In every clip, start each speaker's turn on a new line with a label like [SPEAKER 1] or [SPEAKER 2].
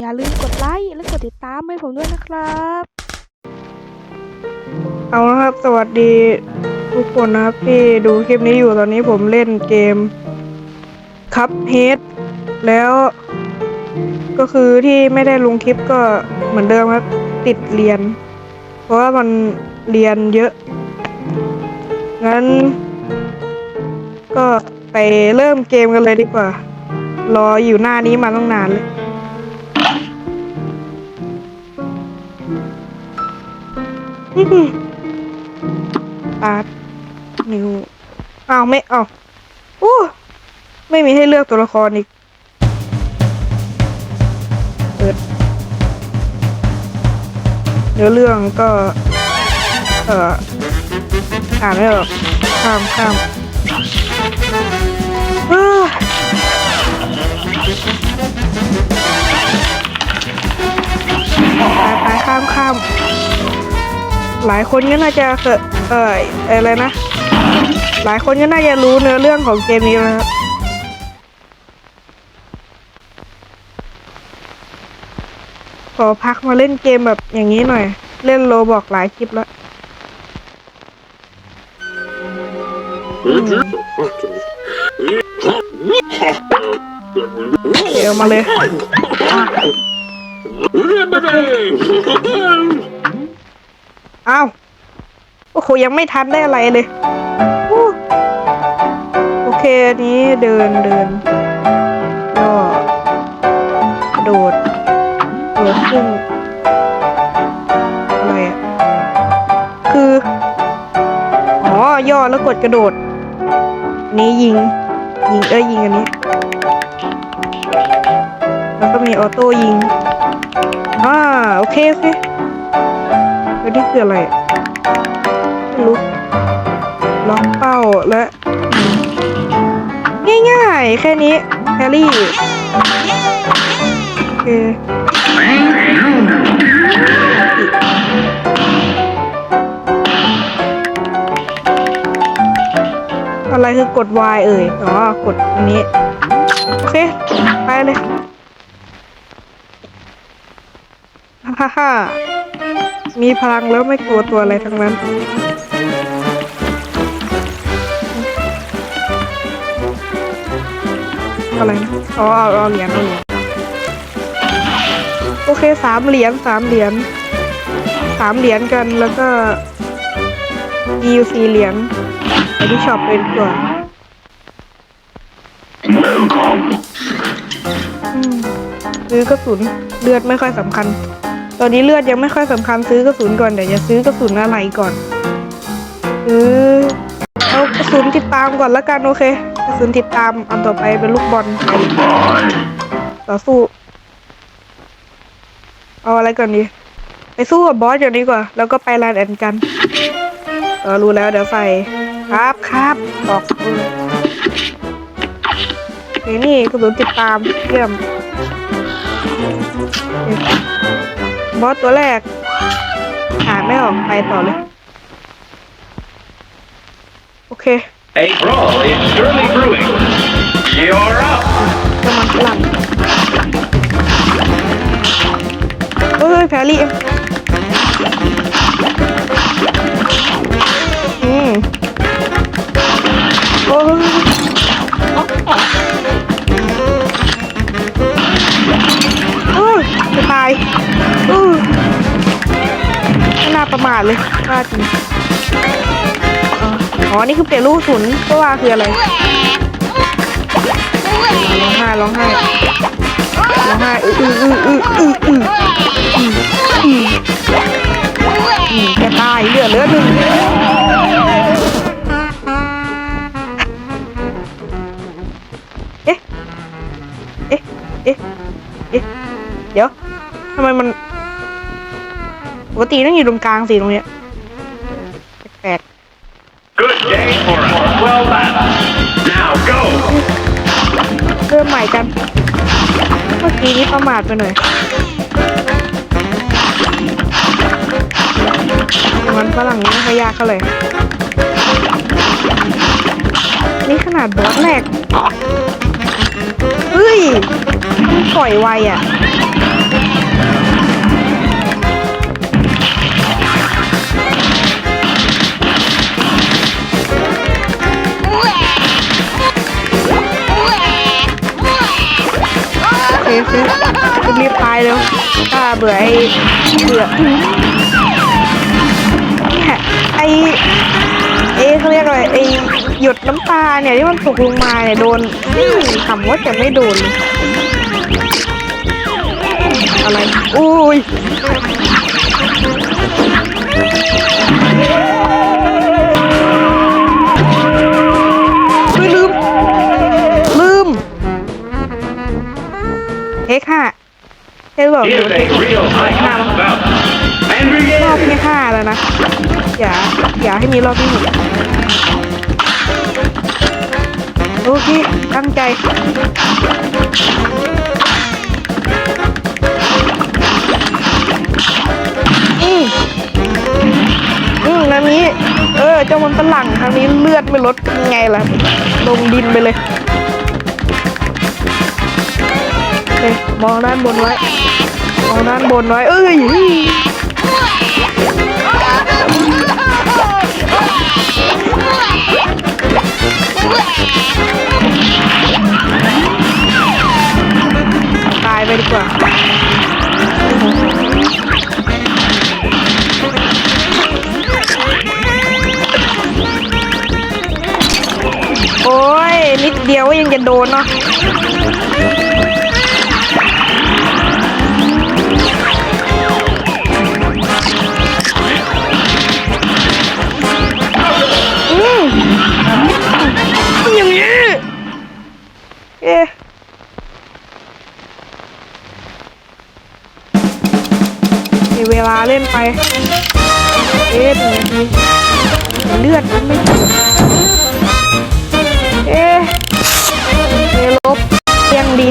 [SPEAKER 1] อย่าลืมกดไลค์และกดติดตามให้ผมด้วยนะครับ
[SPEAKER 2] เอาละครับ สวัสดีทุกคนนะครับที่ดูคลิปนี้อยู่ตอนนี้ผมเล่นเกมคัพเฮดแล้วก็คือที่ไม่ได้ลงคลิปก็เหมือนเดิมครับ ติดเรียน เพราะว่ามันเรียนเยอะ งั้น ก็ไปเริ่มเกมกันเลยดีกว่า รออยู่หน้านี้มาตั้งนานเลย อาร์ตนิวอ้าวไม่เอาอู้ไม่มีให้เลือกตัวละครอีก เปิดเนื้อเรื่องก็ เอ่อ อ่านไม่ออกข้ามข้ามไปไปข้ามข้าม หลายคนก็น่าจะเคยเอ่ยอะไรนะ หลายคนก็น่าจะรู้เนื้อเรื่องของเกมนี้นะครับขอพักมาเล่นเกมแบบอย่างนี้หน่อย เล่นโลบอกหลายคลิปแล้วเดี๋ยวมาเลย อ้าว โอ้โห ยังไม่ทันได้อะไรเลย โอเค อันนี้เดินเดินก็กระโดดโดดขึ้นอะไรอะคือ อ๋อย่อแล้วกดกระโดดนนี้ยิง ยิงเอ้ยยิงอันนี้ แล้วก็มีออโต้ยิงอ่าโอเค โอเค แล้วนี่คืออะไรอะไม่รู้ล็อกเป้าและงง่ายๆ แค่นี้แฮร์รี่โอเคอะไรคือกด Y เอ่ย อ๋อ กดอันนี้ โอเค ไปเลยฮ่าฮ่า มีพลังแล้วไม่กลัวตัวอะไรทั้งนั้น อะไรนะอ๋อเอาเอาเหรียญเอาเหรียญโอเคสามเหรียญสามเหรียญสามเหรียญกันแล้วก็ DUC เหรียญไปที่ช็อปเลยดีกว่าอืมซื้อกระสุนเลือดไม่ค่อยสำคัญ ตอนนี้เลือดยังไม่ค่อยสำคัญซื้อกระสุนก่อนเดี๋ยวจะซื้อกระสุนอะไรก่อนซื้อเอากระสุนติดตามก่อนละกันโอเคกระสุนติดตามอันต่อไปเป็นลูกบอลต่อสู้ เอาอะไรก่อนดีไปสู้กับบอสอย่างนี้กว่าแล้วก็ไปแลนด์แอนกันเออรู้แล้วเดี๋ยวใส่ครับครับบอกเออโอเคนี่กระสุนติดตามเยี่ยม บอสตัวแรกอ่านไม่ออกไปต่อเลย โอเค
[SPEAKER 3] A brawl is surely brewing. You're up.
[SPEAKER 2] กำลังพลังเฮ้ย แพรรี่ อ๋อ นี่คือเปลี่ยนลูกศูนย์ก็ว่าคืออะไร ร้องไห้ร้องไห้ร้องไห้อืออืออืออืออืออืออือแกตายเหลือเหลือหนึ่งเอ๊ะ เอ๊ะ เอ๊ะ เอ๊ะ เดี๋ยวทำไมมันปกติต้องอยู่ตรงกลางสิตรงเนี้ย เมใหม่กัน เมื่อกี้นี้ประมาทไปหน่อยมันฝรั่งนี่ไม่ค่อยยากเขาเลย นี่ขนาดบอสแรกเฮ้ยมันปล่อยไวอะ เคโอเครีบๆตายแล้วถ้าเบื่อไอ้เบื่อไอ้เอ้เขาเรียกอะไรไอ้หยดน้ำตาเนี่ยที่มันตกลงมาเนี่ยโดนอืมทำว่าจะไม่โดน อะไรอุ้ย ใช่หรือเปล่า
[SPEAKER 3] Give a real high class bout. And
[SPEAKER 2] รอบ
[SPEAKER 3] begin.
[SPEAKER 2] ที่ห้าแล้วนะ อย่า อย่าให้มีรอบที่หนึ่งโอเคตั้งใจอืมอืมอันนี้ เออเจ้ามันฝรั่งทางนี้เลือดไม่ลดยังไงล่ะ ลงดินไปเลย เคมองด้านบนไว้มองด้านบนไว้เอ้ยตายไปดีกว่าโอ้ยนิดเดียวก็ยังจะโดนเนาะ เลาเล่นไปเอ๊ะหนึ่งนาทีเลือดมันไม่ถึงเอ๊ะเอลบยังดี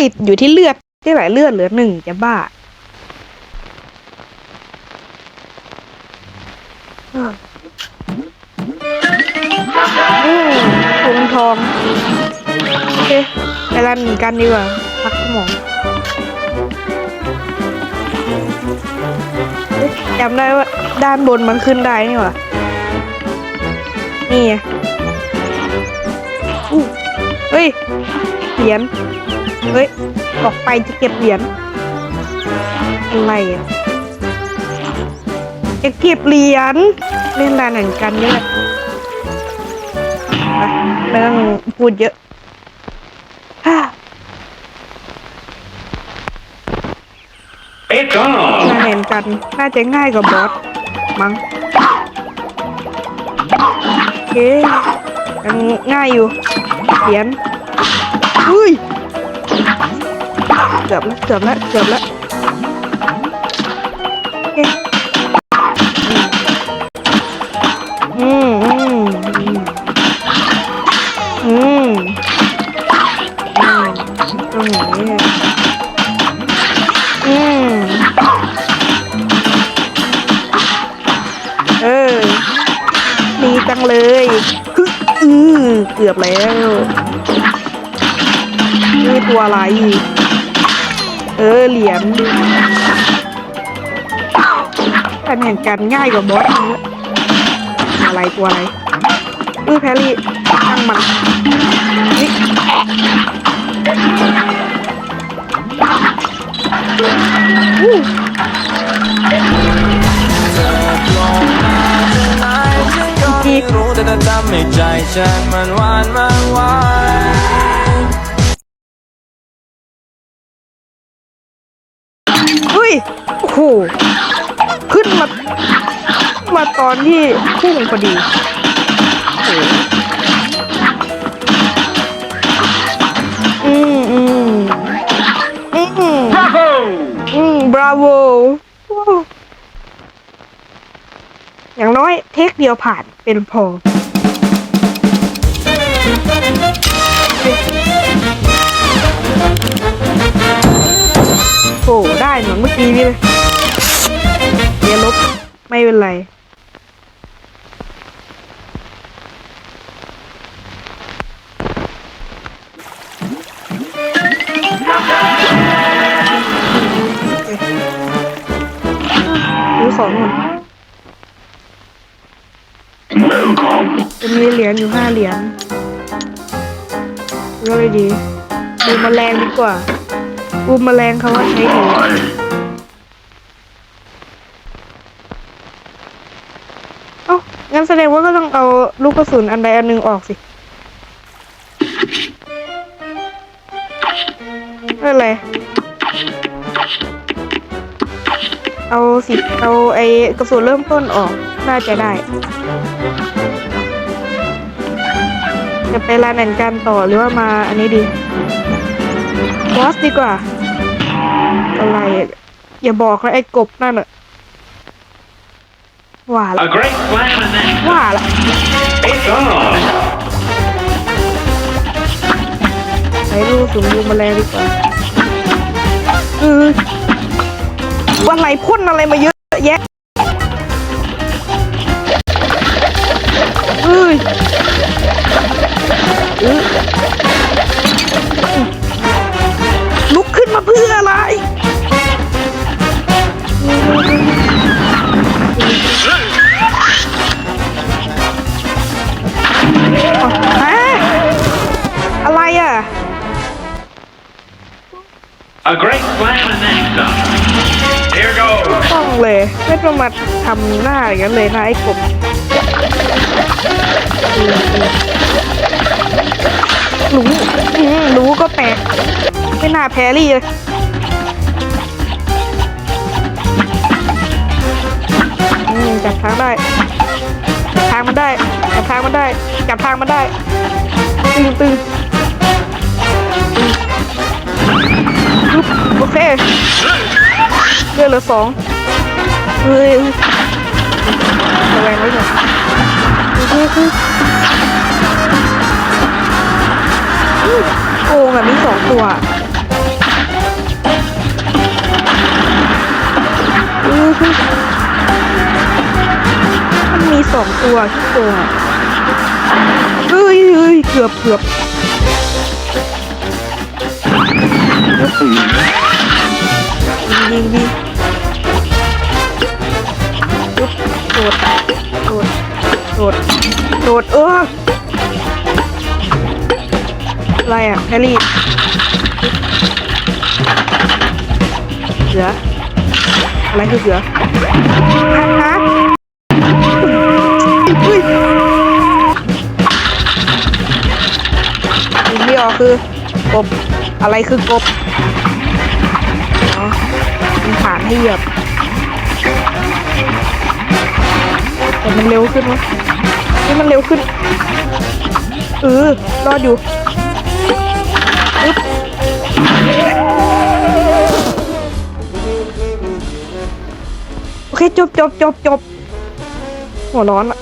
[SPEAKER 2] ติดอยู่ที่เลือดที่ไหลเลือดเหลือหนึ่งจะบ้าอืมถุงทองโอเคไปรันกันดีกว่าพักสมอง จำได้ว่าด้านบนมันขึ้นได้นี่หว่านี่ไงอู้เฮ้ย เหรียญ เฮ้ย ออกไปจะเก็บเหรียญ อะไรอะจะเก็บเหรียญ เล่นด้านหนกันนี่แหละไปไม่ต้องพูดเยอะฮ่า
[SPEAKER 3] It's on.
[SPEAKER 2] น่าเห็นกัน น่าจะง่ายกว่าบอสมั้งโอเคยังง่ายอยู่เหรียญอุ้ยเกือบแล้วเกือบแล้วเกือบแล้วโอเคอืมอืมอืม กือบแล้ว นี่ตัวอะไร เออเหรียญการแข่งกันง่ายกว่าบอสเยอะอะไรตัวอะไรอุ้ยแพรรี่ช่างมันนี่อู้ จี
[SPEAKER 4] รู้แต่จะทำให้ใจฉันมันหวานมันไหว
[SPEAKER 2] อุ้ยโอ้โหขึ้นมา มาตอนที่พุ่งพอดีอืมอืมอืม
[SPEAKER 3] Bravo!
[SPEAKER 2] อืมบราโว อย่างน้อยเทคเดียวผ่านเป็นพอ โอ้ได้เหมือนเมื่อกี้นี่เลยเดี๋ยวลบ ไม่เป็นไรซื้อของหมด จะมีเหรียญอยู่ห้าเหรียญก็เลยดีบูมแมลงดีกว่าบูมแมลงเขาว่าใช้ดีเอ้างั้นแสดงว่าก็ต้องเอาลูกกระสุนอันใดอันหนึ่งออกสิไม่เป็นไรเอาสิ เอาไอ้กระสุนเริ่มต้นออก น่าจะได้ จะไปร้านแอนกันต่อหรือว่ามาอันนี้ดีบอสดีกว่า อะไร อย่าบอกนะไอ้กบนั่นอะว่าละ
[SPEAKER 3] A great slam and then
[SPEAKER 2] ว่าละ
[SPEAKER 3] it's on.
[SPEAKER 2] ใช้ลูกสูงยูมาแรงดีกว่าเออวันไหนพ่นอะไรมาเยอะแยะ
[SPEAKER 3] A great slam and then some. Here goes.
[SPEAKER 2] ต้องเลย ไม่ต้องมาทำหน้าอย่างนั้นเลยนะไอ้กบ รู้อืมรู้ก็แปลกไม่น่าแพรรี่เลย อืมจับทางได้ จับทางมันได้ จับทางมันได้ จับทางมันได้ ตึงตึง โอเคเลือดเหลือสองเฮ้ยระแวงไว้หน่อยเฮ้ยเฮ้ยเฮ้ยโกงอะมีสองตัวมันมีสองตัวที่โกงอะเฮ้ยเฮ้ยเกือบเกือบ ยิงยิงยิงปุ๊บโดดโดดโดดโดดเอออะไรอะแฮรี่เสืออะไรคือเสือฮะฮะเฮ้ยยิงไม่ออกคือกบอะไรคือกบ มันผ่านให้เหยียบแต่มันเร็วขึ้นวะนี่มันเร็วขึ้น เออ รอดอยู่อึ๊บโอเค จบจบจบจบหัวร้อนอะ